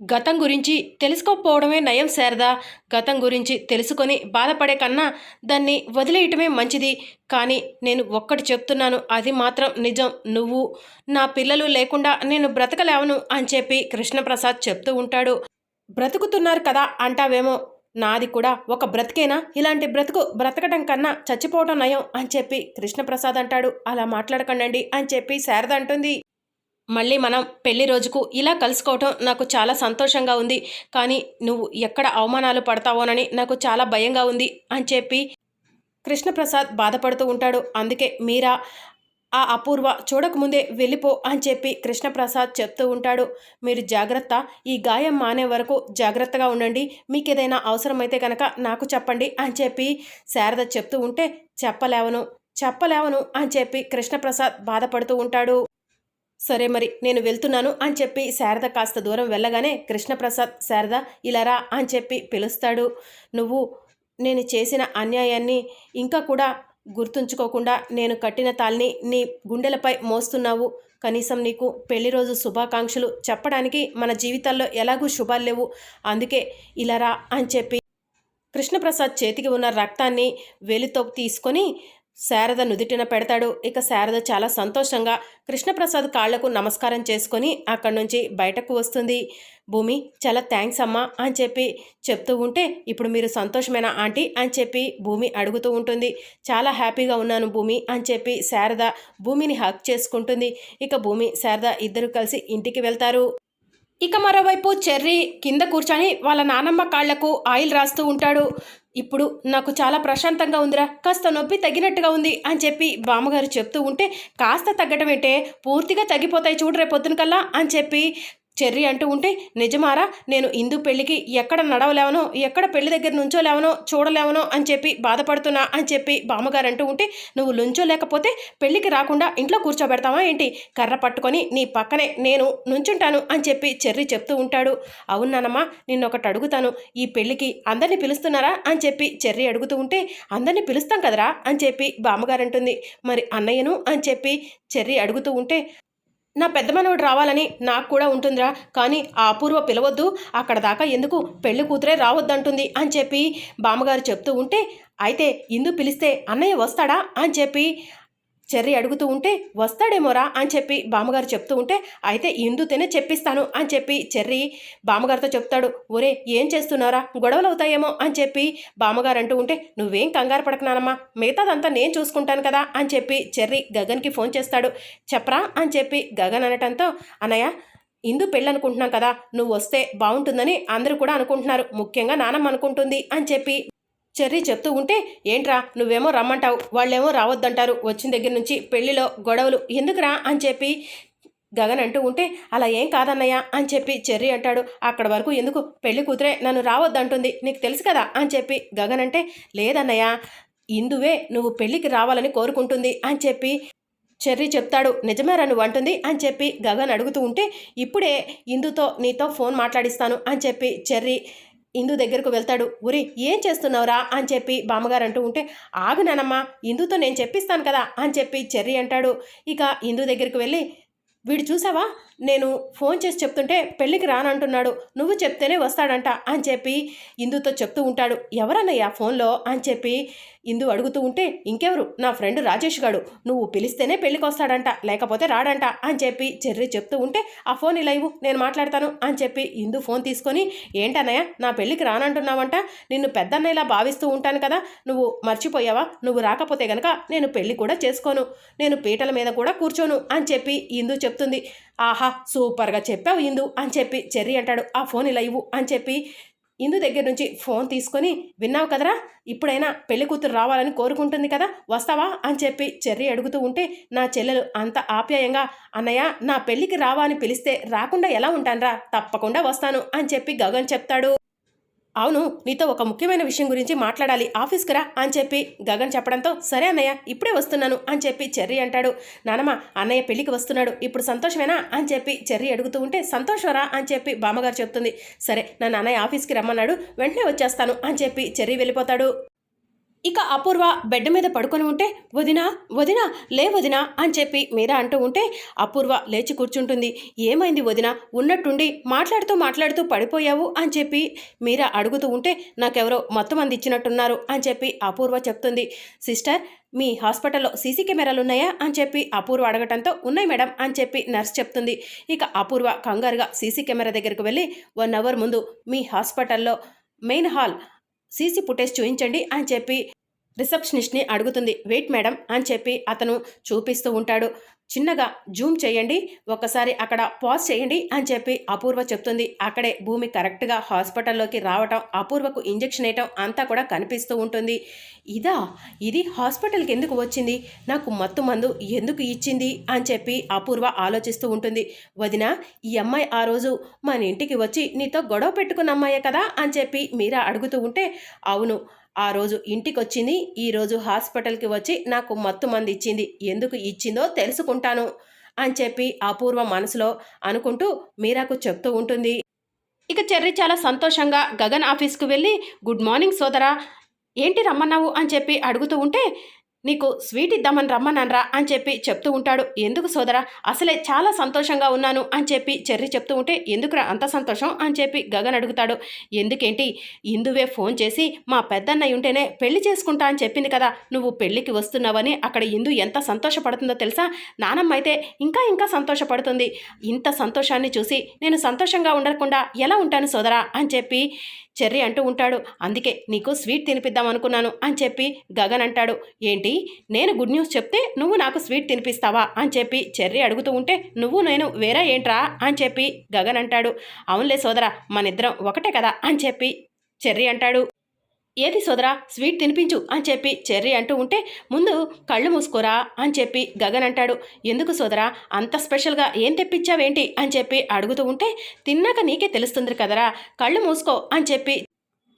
గతం గురించి తెలుసుకోకపోవడమే నయం శారదా. గతం గురించి తెలుసుకొని బాధపడే కన్నా దాన్ని వదిలేయటమే మంచిది. కానీ నేను ఒక్కటి చెప్తున్నాను అది మాత్రం నిజం. నువ్వు నా పిల్లలు లేకుండా నేను బ్రతకలేవను అని చెప్పి కృష్ణప్రసాద్ చెప్తూ ఉంటాడు. బ్రతుకుతున్నారు కదా అంటావేమో. నాది కూడా ఒక బ్రతికేనా? ఇలాంటి బ్రతుకు బ్రతకడం కన్నా చచ్చిపోవటం నయం అని చెప్పి కృష్ణప్రసాద్ అంటాడు. అలా మాట్లాడకండి అని చెప్పి శారద అంటుంది. మళ్ళీ మనం పెళ్ళి రోజుకు ఇలా కలుసుకోవటం నాకు చాలా సంతోషంగా ఉంది. కానీ నువ్వు ఎక్కడ అవమానాలు పడతావోనని నాకు చాలా భయంగా ఉంది అని చెప్పి కృష్ణప్రసాద్ బాధపడుతూ ఉంటాడు. అందుకే మీరా ఆ అపూర్వ చూడకముందే వెళ్ళిపో అని చెప్పి కృష్ణప్రసాద్ చెప్తూ ఉంటాడు. మీరు జాగ్రత్త ఈ గాయం మానే వరకు జాగ్రత్తగా ఉండండి. మీకు ఏదైనా అవసరమైతే కనుక నాకు చెప్పండి అని చెప్పి శారద చెప్తూ ఉంటే చెప్పలేవను చెప్పలేవను అని చెప్పి కృష్ణప్రసాద్ బాధపడుతూ ఉంటాడు. సరే మరి నేను వెళ్తున్నాను అని చెప్పి శారద కాస్త దూరం వెళ్ళగానే కృష్ణప్రసాద్ శారద ఇలారా అని చెప్పి పిలుస్తాడు. నువ్వు నేను చేసిన అన్యాయాన్ని ఇంకా కూడా గుర్తుంచుకోకుండా నేను కట్టిన తాల్ని నీ గుండెలపై మోస్తున్నావు. కనీసం నీకు పెళ్ళి రోజు శుభాకాంక్షలు చెప్పడానికి మన జీవితాల్లో ఎలాగూ శుభాలు లేవు. అందుకే ఇలారా అని చెప్పి కృష్ణప్రసాద్ చేతికి ఉన్న రక్తాన్ని వేలితో తీసుకొని శారద నుదిటిన పెడతాడు. ఇక శారద చాలా సంతోషంగా కృష్ణప్రసాద్ కాళ్ళకు నమస్కారం చేసుకొని అక్కడి నుంచి బయటకు వస్తుంది. భూమి చాలా థ్యాంక్స్ అమ్మా అని చెప్పి చెప్తూ ఉంటే ఇప్పుడు మీరు సంతోషమేనా ఆంటీ అని చెప్పి భూమి అడుగుతూ ఉంటుంది. చాలా హ్యాపీగా ఉన్నాను భూమి అని చెప్పి శారద భూమిని హక్ చేసుకుంటుంది. ఇక భూమి శారద ఇద్దరు కలిసి ఇంటికి వెళ్తారు. ఇక మరోవైపు చెర్రీ కింద కూర్చొని వాళ్ళ నానమ్మ కాళ్ళకు ఆయిల్ రాస్తూ ఉంటాడు. ఇప్పుడు నాకు చాలా ప్రశాంతంగా ఉందిరా కాస్త నొప్పి తగ్గినట్టుగా ఉంది అని చెప్పి బామ్మగారు చెప్తూ ఉంటే కాస్త తగ్గటం ఏంటే పూర్తిగా తగ్గిపోతాయి చూడు రేపు పొద్దున కల్లా అని చెప్పి చెర్రీ అంటూ ఉంటే నిజమారా నేను ఇందు పెళ్ళికి ఎక్కడ నడవలేవనో ఎక్కడ పెళ్ళి దగ్గర నుంచోలేవనో చూడలేవనో అని చెప్పి బాధపడుతున్నా అని చెప్పి బామ్మగారు అంటూ ఉంటే నువ్వు నుంచోలేకపోతే పెళ్ళికి రాకుండా ఇంట్లో కూర్చోబెడతావా ఏంటి? కర్ర పట్టుకొని నీ పక్కనే నేను నుంచుంటాను అని చెప్పి చెర్రీ చెప్తూ ఉంటాడు. అవునానమ్మా నిన్ను ఒకటి అడుగుతాను ఈ పెళ్ళికి అందరినీ పిలుస్తున్నారా? అని చెప్పి చెర్రీ అడుగుతూ ఉంటే అందరినీ పిలుస్తాం కదరా అని చెప్పి బామ్మగారు అంటుంది. మరి అన్నయ్యను? అని చెప్పి చెర్రీ అడుగుతూ ఉంటే నా పెద్ద మనవడు రావాలని నాకు కూడా ఉంటుందిరా కానీ ఆ అపూర్వ పిలవద్దు. అక్కడ దాకా ఎందుకు పెళ్ళి కూతురే రావద్దంటుంది అని చెప్పి బామ్మగారు చెప్తూ ఉంటే అయితే ఇందు పిలిస్తే అన్నయ్య వస్తాడా అని చెప్పి చెర్రీ అడుగుతూ ఉంటే వస్తాడేమోరా అని చెప్పి బామ్మగారు చెప్తూ ఉంటే అయితే ఇందుతోనే చెప్పిస్తాను అని చెప్పి చెర్రీ బామ్మగారితో చెప్తాడు. ఒరే ఏం చేస్తున్నారా గొడవలు అవుతాయేమో అని చెప్పి బామ్మగారు అంటూ ఉంటే నువ్వేం కంగారు పడకనానమ్మా. మిగతాదంతా నేను చూసుకుంటాను కదా అని చెప్పి చెర్రీ గగన్కి ఫోన్ చేస్తాడు. చెప్పరా అని చెప్పి గగన్ అనటంతో అన్నయ్య ఇందు పెళ్ళనుకుంటున్నాం కదా. నువ్వు వస్తే బాగుంటుందని అందరూ కూడా అనుకుంటున్నారు. ముఖ్యంగా నానమ్మ అనుకుంటుంది అని చెప్పి చెర్రీ చెప్తూ ఉంటే ఏంట్రా నువ్వేమో రమ్మంటావు వాళ్ళేమో రావద్దంటారు. వచ్చిన దగ్గర నుంచి పెళ్ళిలో గొడవలు ఎందుకురా? అని చెప్పి గగన్ అంటూ ఉంటే అలా ఏం కాదన్నయ్య అని చెప్పి చెర్రి అంటాడు. అక్కడ వరకు ఎందుకు? పెళ్ళి కూతురే నన్ను రావద్దంటుంది నీకు తెలుసు కదా? అని చెప్పి గగన్ అంటే లేదన్నయ్య ఇందువే నువ్వు పెళ్ళికి రావాలని కోరుకుంటుంది అని చెప్పి చెర్రి చెప్తాడు. నిజమేరా నువ్వు అంటుంది. అని చెప్పి గగన్ అడుగుతూ ఉంటే ఇప్పుడే ఇందుతో నీతో ఫోన్ మాట్లాడిస్తాను అని చెప్పి చెర్రీ ఇందు దగ్గరకు వెళ్తాడు. ఉరి ఏం చేస్తున్నావురా? అని చెప్పి బామ్మగారు అంటూ ఉంటే ఆగు నానమ్మా ఇందుతో నేను చెప్పిస్తాను కదా అని చెప్పి చెర్రీ అంటాడు. ఇక ఇందు దగ్గరికి వెళ్ళి వీడు చూసావా? నేను ఫోన్ చేసి చెప్తుంటే పెళ్ళికి రానంటున్నాడు. నువ్వు చెప్తేనే వస్తాడంట అని చెప్పి ఇందుతో చెప్తూ ఉంటాడు. ఎవరన్నయ్యా ఫోన్లో? అని చెప్పి ఇందు అడుగుతూ ఉంటే ఇంకెవరు? నా ఫ్రెండ్ రాజేష్ గాడు. నువ్వు పిలిస్తేనే పెళ్ళికొస్తాడంట లేకపోతే రాడంట అని చెప్పి చెర్రి చెప్తూ ఉంటే ఆ ఫోన్ ఇలా ఇవ్వు నేను మాట్లాడతాను అని చెప్పి ఇందు ఫోన్ తీసుకొని ఏంటన్నయ్య నా పెళ్ళికి రానంటున్నావంట. నిన్ను పెద్దన్నయ్యలా భావిస్తూ ఉంటాను కదా. నువ్వు మర్చిపోయావా? నువ్వు రాకపోతే గనక నేను పెళ్ళి కూడా చేసుకోను. నేను పీటల మీద కూడా కూర్చోను అని చెప్పి ఇందు చెప్తుంది. ఆహా సూపర్గా చెప్పావు ఇందు అని చెప్పి చెర్రి అంటాడు. ఆ ఫోన్ ఇలా ఇవ్వు అని చెప్పి ఇందు దగ్గర నుంచి ఫోన్ తీసుకొని విన్నావు కదరా ఇప్పుడైనా పెళ్ళి కూతురు రావాలని కోరుకుంటుంది కదా వస్తావా? అని చెప్పి చెర్రి అడుగుతూ ఉంటే నా చెల్లెలు అంత ఆప్యాయంగా అన్నయ్య నా పెళ్ళికి రావా అని పిలిస్తే రాకుండా ఎలా ఉంటానరా? తప్పకుండా వస్తాను అని చెప్పి గగన్ చెప్తాడు. అవును నీతో ఒక ముఖ్యమైన విషయం గురించి మాట్లాడాలి. ఆఫీస్కి రా అని చెప్పి గగన్ చెప్పడంతో సరే అన్నయ్య ఇప్పుడే వస్తున్నాను అని చెప్పి చెర్రి అంటాడు. నానమ్మ అన్నయ్య పెళ్ళికి వస్తున్నాడు. ఇప్పుడు సంతోషమేనా అని చెప్పి చెర్రి అడుగుతూ ఉంటే సంతోషరా అని చెప్పి బామ్మగారు చెప్తుంది. సరే నన్ను అన్నయ్య ఆఫీస్కి రమ్మన్నాడు. వెంటనే వచ్చేస్తాను అని చెప్పి చెర్రీ వెళ్ళిపోతాడు. ఇక అపూర్వ బెడ్ మీద పడుకొని ఉంటే వదినా వదినా లే వదినా అని చెప్పి మీరా అంటూ ఉంటే అపూర్వ లేచి కూర్చుంటుంది. ఏమైంది వదిన? ఉన్నట్టుండి మాట్లాడుతూ మాట్లాడుతూ పడిపోయావు అని చెప్పి మీరా అడుగుతూ ఉంటే నాకెవరో మొత్తం మంది ఇచ్చినట్టున్నారు అని చెప్పి అపూర్వ చెప్తుంది. సిస్టర్ మీ హాస్పిటల్లో సీసీ కెమెరాలు ఉన్నాయా? అని చెప్పి అపూర్వ అడగటంతో ఉన్నాయి మేడం అని చెప్పి నర్స్ చెప్తుంది. ఇక అపూర్వ కంగారుగా సీసీ కెమెరా దగ్గరికి వెళ్ళి వన్ అవర్ ముందు మీ హాస్పిటల్లో మెయిన్ హాల్ సీసీ ఫుటేజ్ చూపించండి అని చెప్పి రిసెప్షనిస్ట్ని అడుగుతుంది వెయిట్ మేడం అని చెప్పి అతను చూపిస్తూ ఉంటాడు. చిన్నగా జూమ్ చేయండి ఒకసారి అక్కడ పాజ్ చేయండి అని చెప్పి అపూర్వ చెప్తుంది. అక్కడే భూమి కరెక్ట్గా హాస్పిటల్లోకి రావటం అపూర్వకు ఇంజెక్షన్ వేయటం అంతా కూడా కనిపిస్తూ ఉంటుంది. ఇదా? ఇది హాస్పిటల్కి ఎందుకు వచ్చింది? నాకు మత్తు మందు ఎందుకు ఇచ్చింది? అని చెప్పి అపూర్వ ఆలోచిస్తూ ఉంటుంది. వదిన ఈ అమ్మాయి ఆ రోజు మన ఇంటికి వచ్చి నీతో గొడవ పెట్టుకున్న అమ్మాయే కదా? అని చెప్పి మీరా అడుగుతూ ఉంటే అవును ఆ రోజు ఇంటికి వచ్చింది ఈరోజు హాస్పిటల్కి వచ్చి నాకు మత్తు మంది ఇచ్చింది. ఎందుకు ఇచ్చిందో తెలుసుకుంటాను అని చెప్పి అపూర్వ మనసులో అనుకుంటూ మీరాకు చెప్తూ ఉంటుంది. ఇక చెర్రి చాలా సంతోషంగా గగన్ ఆఫీస్కు వెళ్ళి గుడ్ మార్నింగ్ సోదరా ఏంటి రమ్మన్నావు? అని చెప్పి అడుగుతూ ఉంటే నీకు స్వీట్ ఇద్దామని రమ్మనరా అని చెప్పి చెప్తూ ఉంటాడు. ఎందుకు సోదరా? అసలే చాలా సంతోషంగా ఉన్నాను అని చెప్పి చెర్రి చెప్తూ ఉంటే ఎందుకురా అంత సంతోషం అని చెప్పి గగన్ అడుగుతాడు. ఎందుకేంటి? ఇందువే ఫోన్ చేసి మా పెద్దన్నయ్య ఉంటేనే పెళ్ళి చేసుకుంటా అని చెప్పింది కదా. నువ్వు పెళ్ళికి వస్తున్నావని అక్కడ ఇందు ఎంత సంతోషపడుతుందో తెలుసా? నానమ్మ అయితే ఇంకా ఇంకా సంతోషపడుతుంది. ఇంత సంతోషాన్ని చూసి నేను సంతోషంగా ఉండకుండా ఎలా ఉంటాను సోదరా? అని చెప్పి చెర్రి అంటూ ఉంటాడు. అందుకే నీకు స్వీట్ తినిపిద్దాం అనుకున్నాను అని చెప్పి గగన్ అంటాడు. ఏంటి? నేను గుడ్ న్యూస్ చెప్తే నువ్వు నాకు స్వీట్ తినిపిస్తావా? అని చెప్పి చెర్రి అడుగుతూ ఉంటే నువ్వు నేను వేరే ఏంట్రా? అని చెప్పి గగన్ అంటాడు. అవునులే సోదరా మనిద్దరం ఒకటే కదా? అని చెప్పి చెర్రి అంటాడు. ఏది సోదరా స్వీట్ తినిపించు అని చెప్పి చెర్రీ అంటూ ఉంటే ముందు కళ్ళు మూసుకోరా అని చెప్పి గగన్ అంటాడు. ఎందుకు సోదరా అంత స్పెషల్గా ఏం తెప్పించావేంటి అని చెప్పి అడుగుతూ ఉంటే తిన్నాక నీకే తెలుస్తుంది కదరా కళ్ళు మూసుకో అని చెప్పి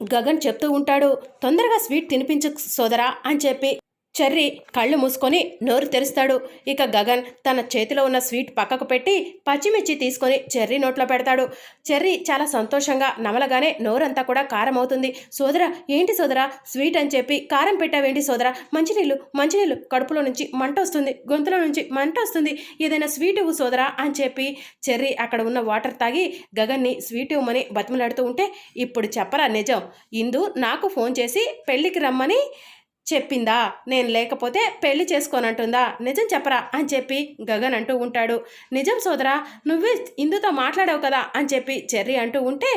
గగన్ చెప్తూ ఉంటాడు. తొందరగా స్వీట్ తినిపించు సోదరా అని చెప్పి చెర్రీ కళ్ళు మూసుకొని నోరు తెరుస్తాడు. ఇక గగన్ తన చేతిలో ఉన్న స్వీట్ పక్కకు పెట్టి పచ్చిమిర్చి తీసుకొని చెర్రీ నోట్లో పెడతాడు. చెర్రీ చాలా సంతోషంగా నమలగానే నోరంతా కూడా కారం అవుతుంది సోదరా ఏంటి సోదరా? స్వీట్ అని చెప్పి కారం పెట్టావేంటి సోదరా? మంచినీళ్ళు మంచినీళ్ళు కడుపులో నుంచి మంట వస్తుంది. గొంతులో నుంచి మంట వస్తుంది. ఏదైనా స్వీట్ ఇవ్వు సోదరా అని చెప్పి చెర్రీ అక్కడ ఉన్న వాటర్ తాగి గగన్ని స్వీట్ ఇవ్వమని బతిమలాడుతూ ఉంటే ఇప్పుడు చెప్పరా నిజం. ఇందు నాకు ఫోన్ చేసి పెళ్ళికి రమ్మని చెప్పిందా? నేను లేకపోతే పెళ్ళి చేసుకోనంటుందా? నిజం చెప్పరా? అని చెప్పి గగన్ అంటూ ఉంటాడు. నిజం సోదరా నువ్వే ఇందుతో మాట్లాడావు కదా? అని చెప్పి చెర్రీ అంటూ ఉంటే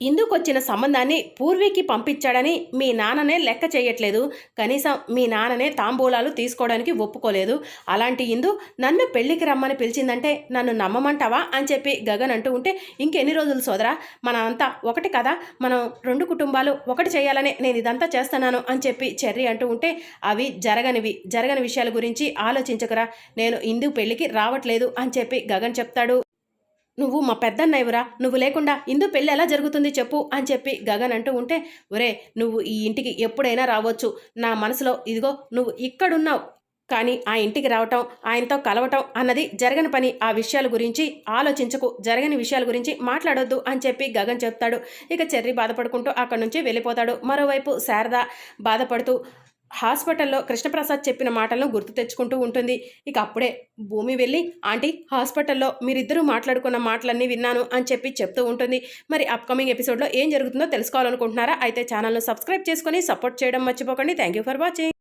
ఇందుకొచ్చిన సంబంధాన్ని పూర్వీకి పంపించాడని మీ నాన్ననే లెక్క చేయట్లేదు. కనీసం మీ నాన్ననే తాంబూలాలు తీసుకోవడానికి ఒప్పుకోలేదు. అలాంటి ఇందు నన్ను పెళ్ళికి రమ్మని పిలిచిందంటే నన్ను నమ్మమంటావా అని చెప్పి గగన్ అంటూ ఉంటే ఇంకెన్ని రోజులు సోదరా? మన అంతా ఒకటి కదా? మనం రెండు కుటుంబాలు ఒకటి చేయాలని నేను ఇదంతా చేస్తున్నాను అని చెప్పి చెర్రీ అంటూ ఉంటే అవి జరగనివి. జరగని విషయాల గురించి ఆలోచించకరా. నేను ఇందు పెళ్ళికి రావట్లేదు అని చెప్పి గగన్ చెప్తాడు. నువ్వు మా పెద్దన్నయ్యవురా నువ్వు లేకుండా ఇందు పెళ్ళి ఎలా జరుగుతుంది చెప్పు అని చెప్పి గగన్ అంటూ ఉంటే ఒరే నువ్వు ఈ ఇంటికి ఎప్పుడైనా రావచ్చు. నా మనసులో ఇదిగో నువ్వు ఇక్కడున్నావు. కానీ ఆ ఇంటికి రావటం ఆయనతో కలవటం అన్నది జరగని పని. ఆ విషయాల గురించి ఆలోచించకు జరగని విషయాల గురించి మాట్లాడొద్దు అని చెప్పి గగన్ చెప్తాడు. ఇక చెర్రి బాధపడుకుంటూ అక్కడి నుంచి వెళ్ళిపోతాడు. మరోవైపు శారద బాధపడుతూ హాస్పిటల్లో కృష్ణప్రసాద్ చెప్పిన మాటలను గుర్తు తెచ్చుకుంటూ ఉంటుంది. ఇక అప్పుడే భూమి వెళ్ళి ఆంటీ హాస్పిటల్లో మీరిద్దరూ మాట్లాడుకున్న మాటలన్నీ విన్నాను అని చెప్పి చెప్తూ ఉంటుంది. మరి అప్కమింగ్ ఎపిసోడ్లో ఏం జరుగుతుందో తెలుసుకోవాలనుకుంటున్నారా? అయితే ఛానల్ను సబ్స్క్రైబ్ చేసుకొని సపోర్ట్ చేయడం మర్చిపోకండి. Thank you for watching.